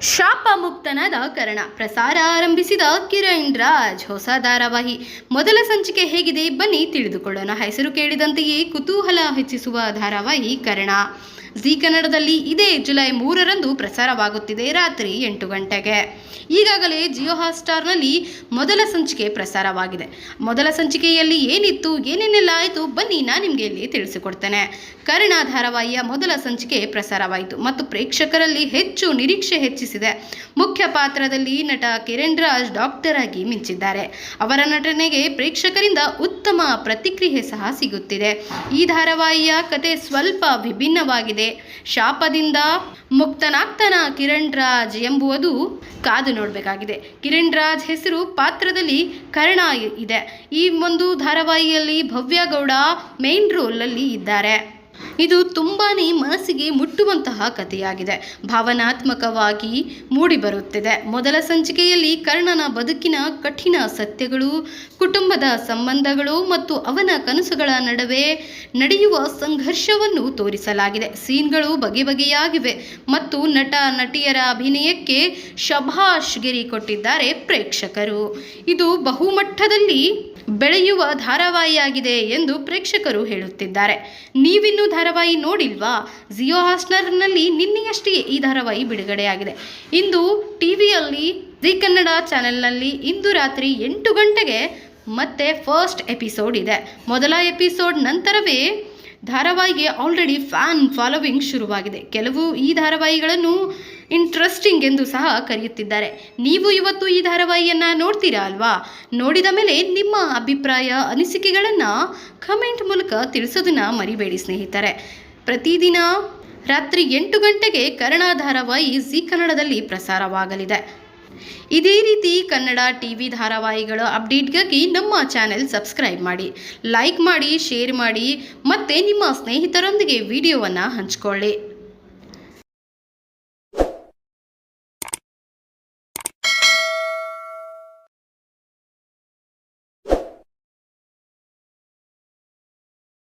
ಶಾಪ ಮುಕ್ತನಾದ ಕರ್ಣ. ಪ್ರಸಾರ ಆರಂಭಿಸಿದ ಕಿರಣ್ ರಾಜ್. ಹೊಸ ಧಾರಾವಾಹಿ. ಮೊದಲ ಸಂಚಿಕೆ ಹೇಗಿದೆ ಬನ್ನಿ ತಿಳಿದುಕೊಳ್ಳೋಣ. ಹೆಸರು ಕೇಳಿದಂತೆಯೇ ಕುತೂಹಲ ಹೆಚ್ಚಿಸುವ ಧಾರಾವಾಹಿ ಕರ್ಣ. ಜಿ ಕನ್ನಡದಲ್ಲಿ ಇದೇ ಜುಲೈ ಮೂರರಂದು ಪ್ರಸಾರವಾಗುತ್ತಿದೆ ರಾತ್ರಿ ಎಂಟು ಗಂಟೆಗೆ. ಈಗಾಗಲೇ ಜಿಯೋ ಹಾಟ್ಸ್ಟಾರ್ನಲ್ಲಿ ಮೊದಲ ಸಂಚಿಕೆ ಪ್ರಸಾರವಾಗಿದೆ. ಮೊದಲ ಸಂಚಿಕೆಯಲ್ಲಿ ಏನಿತ್ತು, ಏನೇನೆಲ್ಲ ಆಯಿತು ಬನ್ನಿ ನಾನು ನಿಮಗೆ ಇಲ್ಲಿ ತಿಳಿಸಿಕೊಡ್ತೇನೆ. ಕರ್ಣ ಧಾರಾವಾಹಿಯ ಮೊದಲ ಸಂಚಿಕೆ ಪ್ರಸಾರವಾಯಿತು ಮತ್ತು ಪ್ರೇಕ್ಷಕರಲ್ಲಿ ಹೆಚ್ಚು ನಿರೀಕ್ಷೆ ಹೆಚ್ಚಿಸಿದೆ. ಮುಖ್ಯ ಪಾತ್ರದಲ್ಲಿ ನಟ ಕಿರಣ್ ರಾಜ್ ಡಾಕ್ಟರ್ ಆಗಿ ಮಿಂಚಿದ್ದಾರೆ. ಅವರ ನಟನೆಗೆ ಪ್ರೇಕ್ಷಕರಿಂದ ಉತ್ತಮ ಪ್ರತಿಕ್ರಿಯೆ ಸಹ ಸಿಗುತ್ತಿದೆ. ಈ ಧಾರಾವಾಹಿಯ ಕತೆ ಸ್ವಲ್ಪ ವಿಭಿನ್ನವಾಗಿದೆ. ಶಾಪದಿಂದ ಮುಕ್ತನಾಗ್ತಾನ ಕಿರಣ್ ರಾಜ್ ಎಂಬುವುದು ಕಾದು ನೋಡಬೇಕಾಗಿದೆ. ಕಿರಣ್ ರಾಜ್ ಹೆಸರು ಪಾತ್ರದಲ್ಲಿ ಕರ್ಣ ಇದೆ. ಈ ಒಂದು ಧಾರಾವಾಹಿಯಲ್ಲಿ ಭವ್ಯ ಗೌಡ ಮೇನ್ ರೋಲಲ್ಲಿ ಇದ್ದಾರೆ. ಇದು ತುಂಬಾ ಮನಸ್ಸಿಗೆ ಮುಟ್ಟುವಂತಹ ಕಥೆಯಾಗಿದೆ. ಭಾವನಾತ್ಮಕವಾಗಿ ಮೂಡಿಬರುತ್ತಿದೆ. ಮೊದಲ ಸಂಚಿಕೆಯಲ್ಲಿ ಕರ್ಣನ ಬದುಕಿನ ಕಠಿಣ ಸತ್ಯಗಳು, ಕುಟುಂಬದ ಸಂಬಂಧಗಳು ಮತ್ತು ಅವನ ಕನಸುಗಳ ನಡುವೆ ನಡೆಯುವ ಸಂಘರ್ಷವನ್ನು ತೋರಿಸಲಾಗಿದೆ. ಸೀನ್ಗಳು ಬಗೆ ಬಗೆಯಾಗಿವೆ ಮತ್ತು ನಟ, ನಟಿಯರ ಅಭಿನಯಕ್ಕೆ ಶಭಾಷ್ ಗಿರಿ ಕೊಟ್ಟಿದ್ದಾರೆ ಪ್ರೇಕ್ಷಕರು. ಇದು ಬಹುಮಟ್ಟದಲ್ಲಿ ಬೆಳೆಯುವ ಧಾರಾವಾಹಿಯಾಗಿದೆ ಎಂದು ಪ್ರೇಕ್ಷಕರು ಹೇಳುತ್ತಿದ್ದಾರೆ. ನೀವಿನ್ನೂ ಧಾರಾವಾಹಿ ನೋಡಿಲ್ವಾ? ಜಿಯೋ ಹಾಸ್ಟರ್ನಲ್ಲಿ ನಿನ್ನೆಯಷ್ಟೇ ಈ ಧಾರಾವಾಹಿ ಬಿಡುಗಡೆಯಾಗಿದೆ. ಇಂದು ಟಿವಿಯಲ್ಲಿ ಜಿ ಕನ್ನಡ ಚಾನೆಲ್ನಲ್ಲಿ ಇಂದು ರಾತ್ರಿ ಎಂಟು ಗಂಟೆಗೆ ಮತ್ತೆ ಫಸ್ಟ್ ಎಪಿಸೋಡ್ ಇದೆ. ಮೊದಲ ಎಪಿಸೋಡ್ ನಂತರವೇ ಧಾರಾವಾಹಿಗೆ ಆಲ್ರೆಡಿ ಫ್ಯಾನ್ ಫಾಲೋವಿಂಗ್ ಶುರುವಾಗಿದೆ. ಕೆಲವು ಈ ಧಾರಾವಾಹಿಗಳನ್ನು ಇಂಟ್ರೆಸ್ಟಿಂಗ್ ಎಂದು ಸಹ ಕರೆಯುತ್ತಿದ್ದಾರೆ. ನೀವು ಇವತ್ತು ಈ ಧಾರಾವಾಹಿಯನ್ನು ನೋಡ್ತೀರಾ ಅಲ್ವಾ? ನೋಡಿದ ಮೇಲೆ ನಿಮ್ಮ ಅಭಿಪ್ರಾಯ, ಅನಿಸಿಕೆಗಳನ್ನು ಕಮೆಂಟ್ ಮೂಲಕ ತಿಳಿಸೋದನ್ನ ಮರಿಬೇಡಿ ಸ್ನೇಹಿತರೆ. ಪ್ರತಿದಿನ ರಾತ್ರಿ ಎಂಟು ಗಂಟೆಗೆ ಕನ್ನಡ ಧಾರಾವಾಹಿ ಜಿ ಕನ್ನಡದಲ್ಲಿ ಪ್ರಸಾರವಾಗಲಿದೆ. ಇದೇ ರೀತಿ ಕನ್ನಡ ಟಿವಿ ಧಾರಾವಾಹಿಗಳ ಅಪ್ಡೇಟ್ಗಾಗಿ ನಮ್ಮ ಚಾನೆಲ್ ಸಬ್ಸ್ಕ್ರೈಬ್ ಮಾಡಿ, ಲೈಕ್ ಮಾಡಿ, ಶೇರ್ ಮಾಡಿ ಮತ್ತು ನಿಮ್ಮ ಸ್ನೇಹಿತರೊಂದಿಗೆ ವಿಡಿಯೋವನ್ನು ಹಂಚಿಕೊಳ್ಳಿ.